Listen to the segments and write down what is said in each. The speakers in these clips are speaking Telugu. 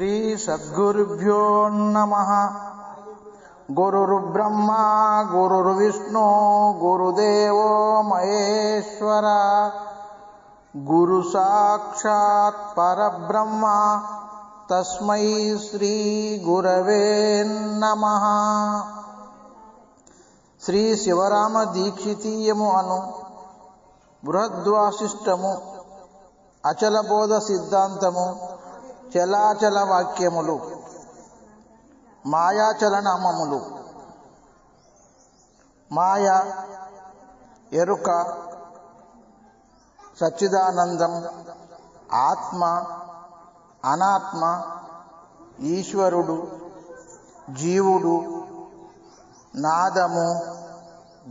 శ్రీ సద్గురుభ్యో నమ గురుర్బ్రహ్మా గురుర్విష్ణు గురుదేవో మహేశ్వర గురు సాక్షాత్ పరబ్రహ్మ తస్మై శ్రీ గురవే నమ శ్రీ శివరామ దీక్షితీయము అను బృహద్వాసిష్టము అచలబోధ సిద్ధాంతము చలాచల వాక్యములు మాయాచలనామములు మాయ ఎరుక సచ్చిదానందం ఆత్మ అనాత్మ ఈశ్వరుడు జీవుడు నాదము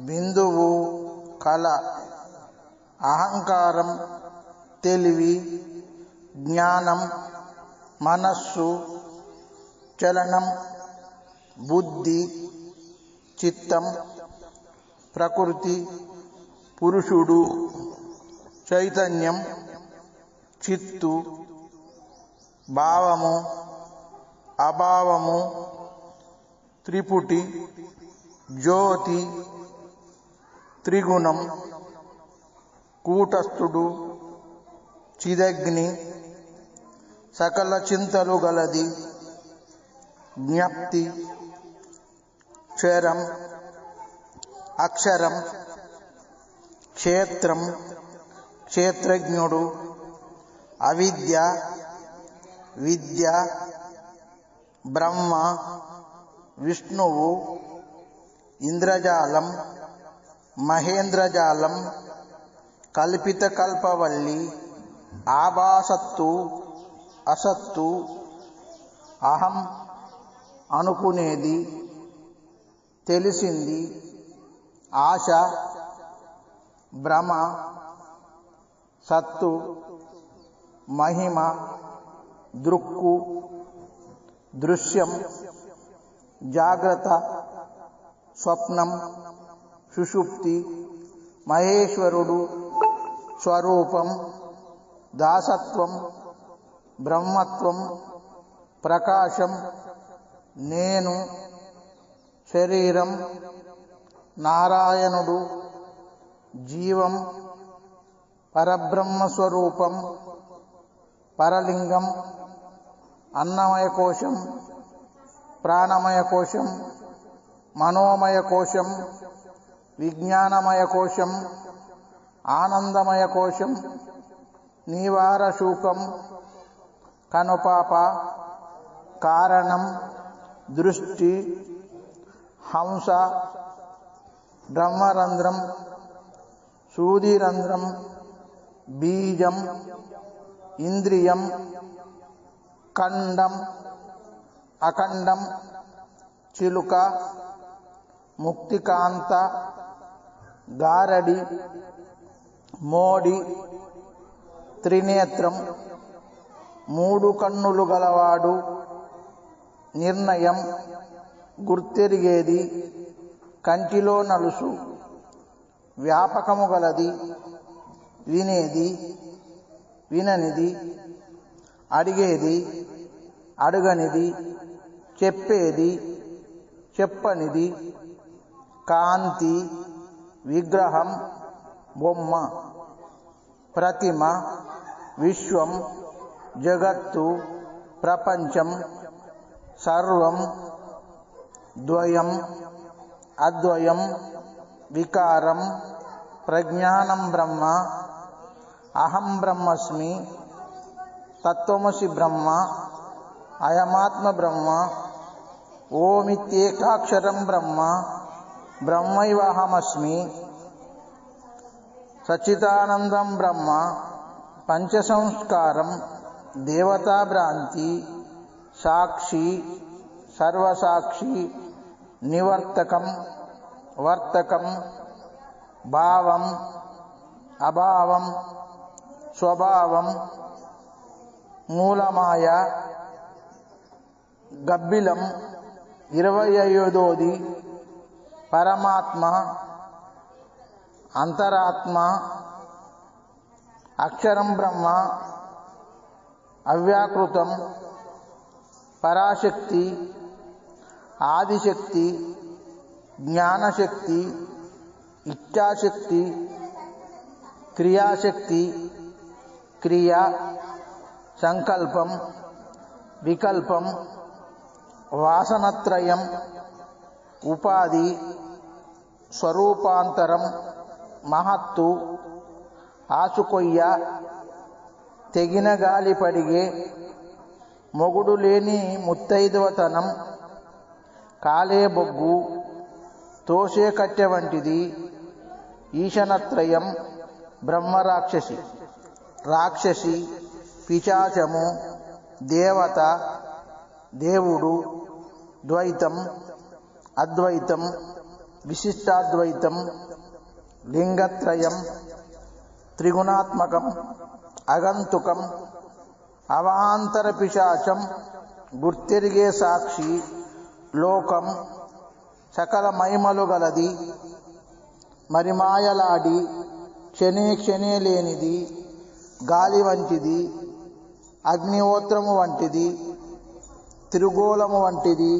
బిందువు కళ అహంకారం తెలివి జ్ఞానం మనస్సు చలనం బుద్ధి చిత్తం ప్రకృతి పురుషుడు చైతన్యం చిత్తు భావము అభావము త్రిపుటి జ్యోతి త్రిగుణం కూటస్థుడు చిదగ్ని సకల చింతలు గలది. జ్ఞప్తి క్షరం అక్షరం క్షేత్రం క్షేత్రజ్ఞుడు అవిద్య విద్య బ్రహ్మ విష్ణువు ఇంద్రజాలం మహేంద్రజాలం కల్పిత కల్పవల్లి ఆభాసత్తు అసత్తు అహం అనుకునేది తెలిసింది ఆశ భ్రమ సత్తు మహిమ దృక్కు దృశ్యం జాగ్రత్త స్వప్నం సుషుప్తి మహేశ్వరుడు స్వరూపం దాసత్వం బ్రహ్మత్వం ప్రకాశం నేను శరీరం నారాయణుడు జీవం పరబ్రహ్మస్వరూపం పరలింగం అన్నమయ కోశం ప్రాణమయ కోశం మనోమయ కోశం విజ్ఞానమయ కోశం ఆనందమయ కోశం నివారశూకం కనుపాప కారణం దృష్టి హంస బ్రహ్మరంధ్రం సూదిరంధ్రం బీజం ఇంద్రియం ఖండం అఖండం చిలుక ముక్తికాంత గారడి మోడి త్రినేత్రం మూడు కన్నులు గలవాడు నిర్ణయం గుర్తెరిగేది కంటిలో నలుసు వ్యాపకము గలది వినేది విననిది అడిగేది అడగనిది చెప్పేది చెప్పనిది కాంతి విగ్రహం బొమ్మ ప్రతిమ విశ్వం జగత్తు ప్రపంచం సర్వం ద్వయం అద్వయం వికారం ప్రజ్ఞానం బ్రహ్మ అహం బ్రహ్మస్మి తత్వమసి బ్రహ్మ అయమాత్మ బ్రహ్మ ఓమిత్యేకాక్షరం బ్రహ్మ బ్రహ్మైవహమస్మి సచ్చిదానందం బ్రహ్మ పంచసంస్కారం దేవతాభ్రాంతి సాక్షి సర్వసాక్షి నివర్తకం వర్తకం భావం అభావం స్వభావం మూలమాయ గబ్బిలం ఇరవై ఐదోది పరమాత్మ అంతరాత్మ అక్షరం బ్రహ్మ అవ్యాకృతం పరాశక్తి ఆదిశక్తి జ్ఞానశక్తి ఇచ్ఛాశక్తి క్రియాశక్తి క్రియ సంకల్పం వికల్పం వాసనత్రయం ఉపాధి స్వరూపాంతరం మహత్తు ఆచుకొయ్య తెగిన గాలి పడిగే మొగుడు లేని ముత్తైదువతనం కాలే బొగ్గు తోసే కట్టె వంటిది ఈశనత్రయం బ్రహ్మరాక్షసి రాక్షసి పిచాచము దేవత దేవుడు ద్వైతం అద్వైతం విశిష్టాద్వైతం లింగత్రయం త్రిగుణాత్మకం అగంతుకం అవాంతర పిశాచం గుర్తెరిగే సాక్షి లోకం సకల మహిమలు గలది మరి మాయలాడి క్షణే క్షణే లేనిది గాలి వంటిది అగ్నిహోత్రము వంటిది తిరుగోళము వంటిది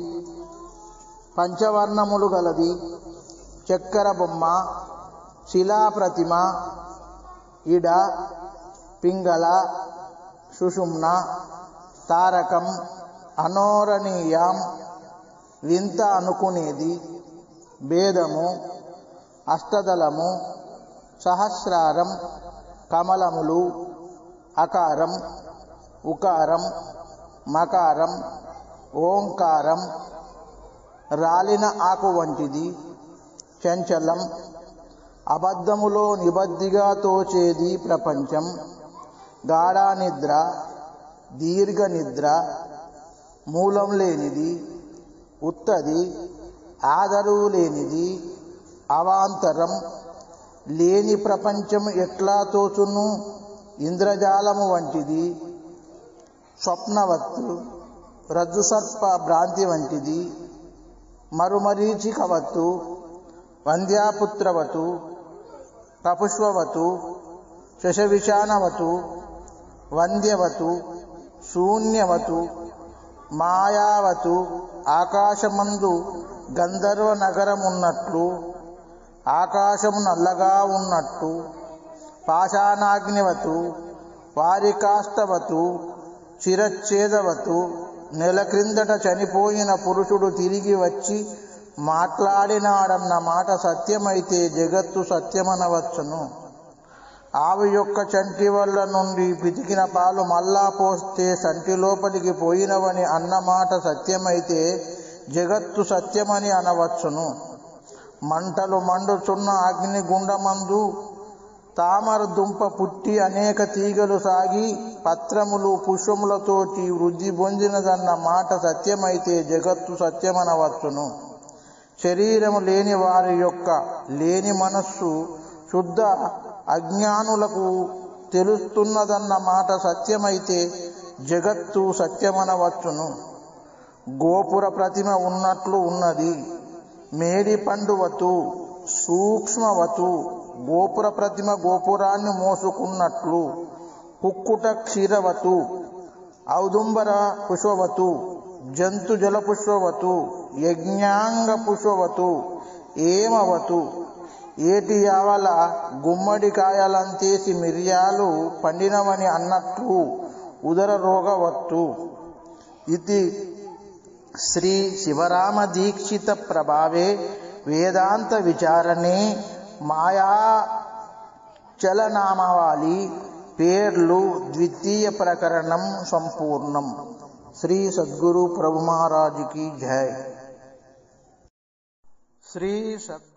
పంచవర్ణములు గలది చక్కెర బొమ్మ శిలాప్రతిమ ఇడ పింగళ సుషుమ్న తారకం అనోరణీయం వింత అనుకునేది భేదము అష్టదళము సహస్రారం కమలములు అకారం ఉకారం మకారం ఓంకారం రాలిన ఆకు వంటిది చంచలం అబద్ధములో నిబద్ధిగా తోచేది ప్రపంచం గాఢానిద్ర దీర్ఘ నిద్ర మూలం లేనిది ఉత్తది ఆదరువు లేనిది అవాంతరం లేని ప్రపంచం ఎట్లా తోచును ఇంద్రజాలము వంటిది స్వప్నవత్తు రజ్జుసర్ప భ్రాంతి వంటిది మరుమరీచికవత్తు వంద్యాపుత్రవతు కపుష్వవతు శశవిషానవతు వంద్యవతు శూన్యవతు మాయావతు ఆకాశమందు గంధర్వ నగరమున్నట్లు ఆకాశము నల్లగా ఉన్నట్టు పాషాణాగ్నివతు వారికాష్టవతు చిరచ్ఛేదవతు నెల క్రిందట చనిపోయిన పురుషుడు తిరిగి వచ్చి మాట్లాడినాడన్న మాట సత్యమైతే జగత్తు సత్యమనవచ్చును. ఆవి యొక్క చంటి వల్ల నుండి పితికిన పాలు మళ్ళా పోస్తే సంటి లోపలికి పోయినవని అన్నమాట సత్యమైతే జగత్తు సత్యమని అనవచ్చును. మంటలు మండుచున్న అగ్నిగుండమందు తామర దుంప పుట్టి అనేక తీగలు సాగి పత్రములు పుష్పములతోటి వృద్ధి పొందినదన్న మాట సత్యమైతే జగత్తు సత్యమనవచ్చును. శరీరము లేని వారి యొక్క లేని మనస్సు శుద్ధ అజ్ఞానులకు తెలుస్తున్నదన్న మాట సత్యమైతే జగత్తు సత్యమనవచ్చును. గోపుర ప్రతిమ ఉన్నట్లు ఉన్నది. మేడి పండువతు సూక్ష్మవతు గోపుర ప్రతిమ గోపురాన్ని మోసుకున్నట్లు. కుక్కుట క్షీరవతు ఔదుంబర పుష్పవతు జంతు జల పుష్పవతు యజ్ఞాంగ పుష్పవతు ఏమవతు ఏటి యావల గుమ్మడికాయలంతేసి మిరియాలు పండినవని అన్నట్లు ఉదర రోగవత్తు. ఇది శ్రీ శివరామ దీక్షిత ప్రభావే వేదాంత విచారణే మాయా చలనామావళి పేర్లు ద్వితీయ ప్రకరణం సంపూర్ణం. శ్రీ సద్గురు ప్రభు మహారాజుకి జై. శ్రీ సద్